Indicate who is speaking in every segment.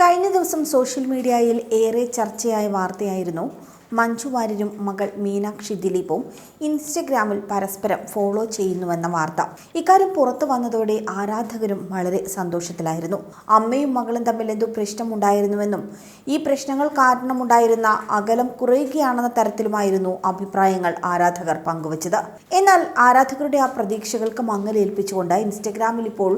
Speaker 1: കഴിഞ്ഞ ദിവസം സോഷ്യൽ മീഡിയയിൽ ഏറെ ചർച്ചയായ വാർത്തയായിരുന്നു മഞ്ജു വാര്യരും മകൾ മീനാക്ഷി ദിലീപും ഇൻസ്റ്റഗ്രാമിൽ പരസ്പരം ഫോളോ ചെയ്യുന്നുവെന്ന വാർത്ത. ഇക്കാര്യം പുറത്തു വന്നതോടെ ആരാധകരും വളരെ സന്തോഷത്തിലായിരുന്നു. അമ്മയും മകളും തമ്മിൽ എന്തോ പ്രശ്നമുണ്ടായിരുന്നുവെന്നും ഈ പ്രശ്നങ്ങൾ കാരണമുണ്ടായിരുന്ന അകലം കുറയുകയാണെന്ന തരത്തിലുമായിരുന്നു അഭിപ്രായങ്ങൾ ആരാധകർ പങ്കുവച്ചത്. എന്നാൽ ആരാധകരുടെ ആ പ്രതീക്ഷകൾക്ക് മങ്ങലേൽപ്പിച്ചുകൊണ്ട് ഇൻസ്റ്റഗ്രാമിൽ ഇപ്പോൾ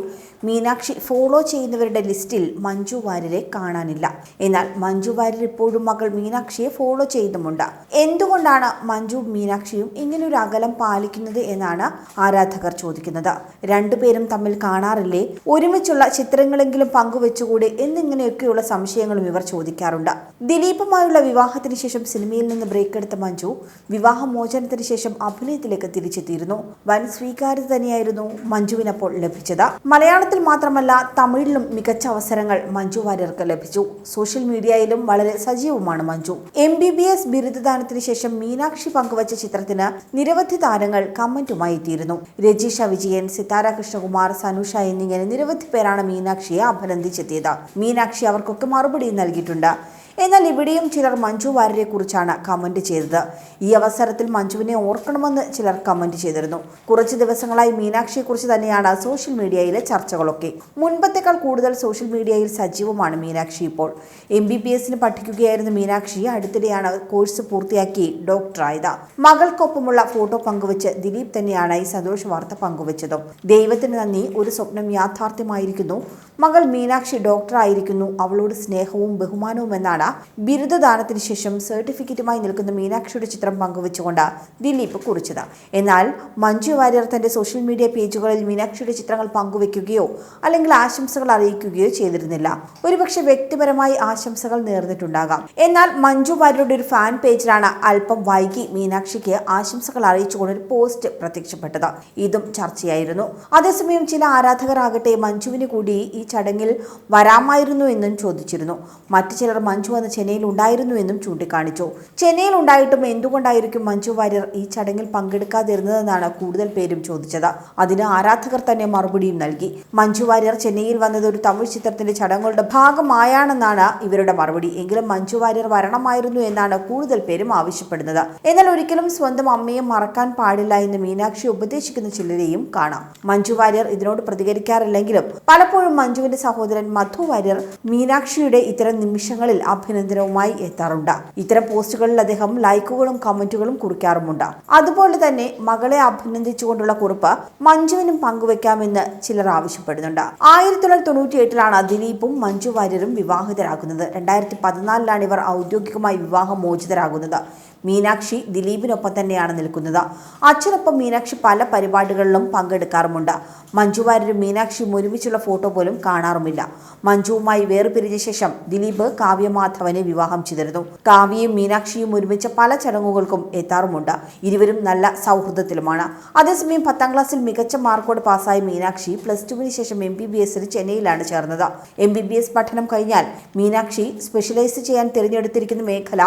Speaker 1: മീനാക്ഷി ഫോളോ ചെയ്യുന്നവരുടെ ലിസ്റ്റിൽ മഞ്ജു വാര്യരെ കാണാനില്ല. എന്നാൽ മഞ്ജു വാര്യർ ഇപ്പോഴും മകൾ മീനാക്ഷിയെ ഫോളോ ചെയ്യുന്നുമുണ്ട് എന്തുകൊണ്ടാണ് മഞ്ജു മീനാക്ഷിയും ഇങ്ങനൊരു അകലം പാലിക്കുന്നത് എന്നാണ് ആരാധകർ ചോദിക്കുന്നത്. രണ്ടുപേരും തമ്മിൽ കാണാറില്ലേ? ഒരുമിച്ചുള്ള ചിത്രങ്ങളെങ്കിലും പങ്കുവെച്ചുകൂടെ എന്നിങ്ങനെയൊക്കെയുള്ള സംശയങ്ങളും ഇവർ ചോദിക്കാറുണ്ട്. ദിലീപുമായുള്ള വിവാഹത്തിന് ശേഷം സിനിമയിൽ നിന്ന് ബ്രേക്ക് എടുത്ത മഞ്ജു വിവാഹമോചനത്തിന് ശേഷം അഭിനയത്തിലേക്ക് തിരിച്ചെത്തിയിരുന്നു. വൻ സ്വീകാര്യത തന്നെയായിരുന്നു മഞ്ജുവിനപ്പോൾ ലഭിച്ചത്. മലയാളത്തിൽ മാത്രമല്ല തമിഴിലും മികച്ച അവസരങ്ങൾ മഞ്ജു വാര്യർക്ക് ലഭിച്ചു. സോഷ്യൽ മീഡിയയിലും വളരെ സജീവമാണ് Manju. M B B S ബിരുദദാനത്തിന് ശേഷം മീനാക്ഷി പങ്കുവച്ച ചിത്രത്തിന് നിരവധി താരങ്ങൾ കമന്റുമായി എത്തിയിരുന്നു. രജീഷ വിജയൻ സിതാര കൃഷ്ണകുമാർ സനുഷ എന്നിങ്ങനെ നിരവധി പേരാണ് മീനാക്ഷിയെ അഭിനന്ദിച്ചെത്തിയത്. മീനാക്ഷി അവർക്കൊക്കെ മറുപടി നൽകിയിട്ടുണ്ട്. എന്നാൽ ഇവിടെയും ചിലർ മഞ്ജു വാര്യരെ കുറിച്ചാണ് കമന്റ് ചെയ്തത്. ഈ അവസരത്തിൽ മഞ്ജുവിനെ ഓർക്കണമെന്ന് ചിലർ കമന്റ് ചെയ്തിരുന്നു. കുറച്ച് ദിവസങ്ങളായി മീനാക്ഷിയെക്കുറിച്ച് തന്നെയാണ് സോഷ്യൽ മീഡിയയിലെ ചർച്ചകളൊക്കെ. മുൻപത്തേക്കാൾ കൂടുതൽ സോഷ്യൽ മീഡിയയിൽ സജീവമാണ് മീനാക്ഷി ഇപ്പോൾ. എം ബി ബി എസിന് പഠിക്കുകയായിരുന്ന മീനാക്ഷി അടുത്തിടെയാണ് കോഴ്സ് പൂർത്തിയാക്കി ഡോക്ടറായത്. മകൾക്കൊപ്പമുള്ള ഫോട്ടോ പങ്കുവച്ച് ദിലീപ് തന്നെയാണ് ഈ സന്തോഷ വാർത്ത പങ്കുവച്ചതും. ദൈവത്തിന് നന്ദി. ഒരു സ്വപ്നം യാഥാർത്ഥ്യമായിരിക്കുന്നു. മകൾ മീനാക്ഷി ഡോക്ടറായിരിക്കുന്നു. അവളോട് സ്നേഹവും ബഹുമാനവും എന്നാണ് ബിരുദദാനത്തിന് ശേഷം സർട്ടിഫിക്കറ്റുമായി നിൽക്കുന്ന മീനാക്ഷിയുടെ ചിത്രം പങ്കുവച്ചുകൊണ്ട് ദിലീപ് കുറിച്ചത്. എന്നാൽ മഞ്ജു വാര്യർ തന്റെ സോഷ്യൽ മീഡിയ പേജുകളിൽ മീനാക്ഷിയുടെ ചിത്രങ്ങൾ പങ്കുവെക്കുകയോ അല്ലെങ്കിൽ ആശംസകൾ അറിയിക്കുകയോ ചെയ്തിരുന്നില്ല. ഒരുപക്ഷെ വ്യക്തിപരമായി ആശംസകൾ നേർന്നിട്ടുണ്ടാകാം. എന്നാൽ മഞ്ജു വാര്യരുടെ ഒരു ഫാൻ പേജിലാണ് അല്പം വൈകി മീനാക്ഷിക്ക് ആശംസകൾ അറിയിച്ചുകൊണ്ട് ഒരു പോസ്റ്റ് പ്രത്യക്ഷപ്പെട്ടത്. ഇതും ചർച്ചയായിരുന്നു. അതേസമയം ചില ആരാധകരാകട്ടെ മഞ്ജുവിന് കൂടി ഈ ചടങ്ങിൽ വരാമായിരുന്നു എന്നും ചോദിച്ചിരുന്നു. മറ്റു ചിലർ മഞ്ജു അന്ന് ചെന്നൈയിൽ ഉണ്ടായിരുന്നു എന്നും ചൂണ്ടിക്കാണിച്ചു. ചെന്നൈയിൽ ഉണ്ടായിട്ടും എന്തുകൊണ്ടായിരിക്കും മഞ്ജു വാര്യർ ഈ ചടങ്ങിൽ പങ്കെടുക്കാതിരുന്നതെന്നാണ് കൂടുതൽ പേരും ചോദിച്ചത്. അതിന് ആരാധകർ തന്നെ മറുപടിയും നൽകി. മഞ്ജു വാര്യർ ചെന്നൈയിൽ വന്നത് ഒരു തമിഴ് ചിത്രത്തിന്റെ ചടങ്ങുകളുടെ ഭാഗമായാണെന്നാണ് ഇവരുടെ മറുപടി. എങ്കിലും മഞ്ജു വാര്യർ വരണമായിരുന്നു എന്നാണ് കൂടുതൽ പേരും ആവശ്യപ്പെടുന്നത്. എന്നാൽ ഒരിക്കലും സ്വന്തം അമ്മയെ മറക്കാൻ പാടില്ല എന്ന് മീനാക്ഷി ഉപദേശിക്കുന്ന ചിലരെയും കാണാം. മഞ്ജു വാര്യർ ഇതിനോട് പ്രതികരിക്കാറില്ലെങ്കിലും പലപ്പോഴും മഞ്ജുവിന്റെ സഹോദരൻ മധു വാര്യർ മീനാക്ഷിയുടെ ഇത്തരം നിമിഷങ്ങളിൽ അഭിനന്ദനവുമായി എത്താറുണ്ട്. ഇത്തരം പോസ്റ്റുകളിൽ അദ്ദേഹം ലൈക്കുകളും കമന്റുകളും കുറിക്കാറുമുണ്ട്. അതുപോലെ തന്നെ മകളെ അഭിനന്ദിച്ചുകൊണ്ടുള്ള കുറിപ്പ് മഞ്ജുവിനും പങ്കുവെക്കാമെന്ന് ചിലർ ആവശ്യപ്പെടുന്നുണ്ട്. ആയിരത്തി തൊള്ളായിരത്തി തൊണ്ണൂറ്റി എട്ടിലാണ് ദിലീപും മഞ്ജു വാര്യരും വിവാഹിതരാകുന്നത്. രണ്ടായിരത്തി പതിനാലിലാണ് ഇവർ ഔദ്യോഗികമായി വിവാഹമോചിതരാകുന്നത്. മീനാക്ഷി ദിലീപിനൊപ്പം തന്നെയാണ് നിൽക്കുന്നത്. അച്ഛനൊപ്പം മീനാക്ഷി പല പരിപാടികളിലും പങ്കെടുക്കാറുമുണ്ട്. മഞ്ജു വാര്യരും മീനാക്ഷിയും ഒരുമിച്ചുള്ള ഫോട്ടോ പോലും കാണാറുമില്ല. മഞ്ജുവുമായി വേർപിരിഞ്ഞ ശേഷം ദിലീപ് കാവ്യമാധവനെ വിവാഹം ചെയ്തിരുന്നു കാവ്യയും മീനാക്ഷിയും ഒരുമിച്ച് പല ചടങ്ങുകൾക്കും എത്താറുമുണ്ട്. ഇരുവരും നല്ല സൗഹൃദത്തിലുമാണ്. അതേസമയം പത്താം ക്ലാസ്സിൽ മികച്ച മാർക്കോട് പാസ്സായ മീനാക്ഷി പ്ലസ് ടുവിന് ശേഷം എം ബി ബി എസിന് ചെന്നൈയിലാണ് ചേർന്നത്. എം ബി ബി എസ് പഠനം കഴിഞ്ഞാൽ മീനാക്ഷി സ്പെഷ്യലൈസ് ചെയ്യാൻ തിരഞ്ഞെടുത്തിരിക്കുന്ന മേഖല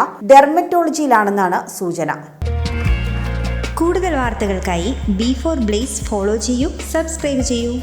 Speaker 1: ഡെർമറ്റോളജിയിലാണെന്നാണ് സൂചന.
Speaker 2: കൂടുതൽ വാർത്തകൾക്കായി ബി ഫോർ ബ്ലേസ് ഫോളോ ചെയ്യൂ സബ്സ്ക്രൈബ് ചെയ്യൂ.